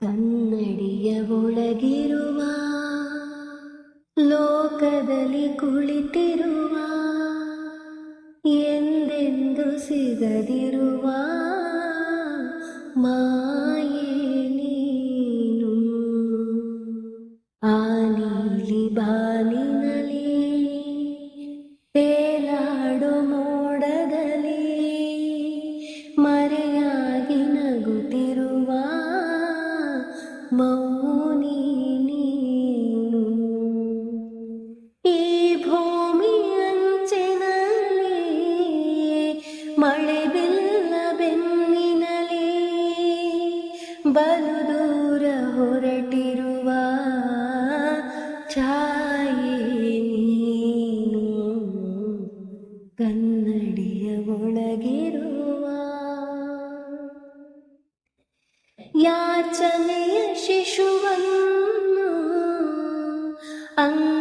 ಕನ್ನಡಿಯ ಒಳಗಿರುವ ಲೋಕದಲ್ಲಿ ಕುಳಿತಿರುವ ಎಂದೆಂದು ಸಿಗದಿರುವ ಮಾಯೆ ನೀನು. ಆ ನೀಲಿ ಬಾನಿನಲಿ ಮಳೆ ಬಿಲ್ಲ ಬೆನ್ನಿನಲಿ ಬಲು ದೂರ ಹೊರಟಿರುವ ಛಾಯೆ ನೀನು ಕನ್ನಡಿಯ ಒಳಗಿರುವ ಯಾಚನೆಯ ಶಿಶುವನ್ನು ಅಂಗಾತ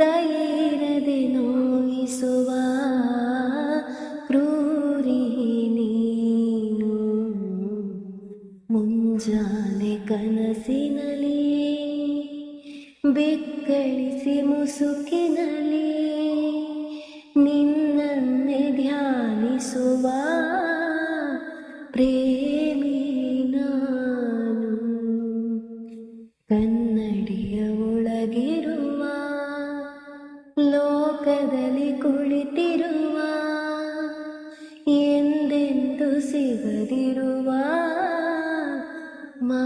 ಧೈರ್ಯದೆ ನೋಯಿಸುವ ಕ್ರೂರಿ ನೀನು. ಮುಂಜಾನೆ ಕನಸಿನಲ್ಲಿ ಬೆಕ್ಕಳಿಸಿ ಮುಸುಕಿನಲ್ಲಿ ನಿನ್ನನ್ನೇ ಧ್ಯಾನಿಸುವ ಪ್ರೇಮಿ ಲೋಕದಲ್ಲಿ ಕುಳಿತಿರುವ ಎಂದೆಂದು ಸಿಗದಿರುವ ಮಾ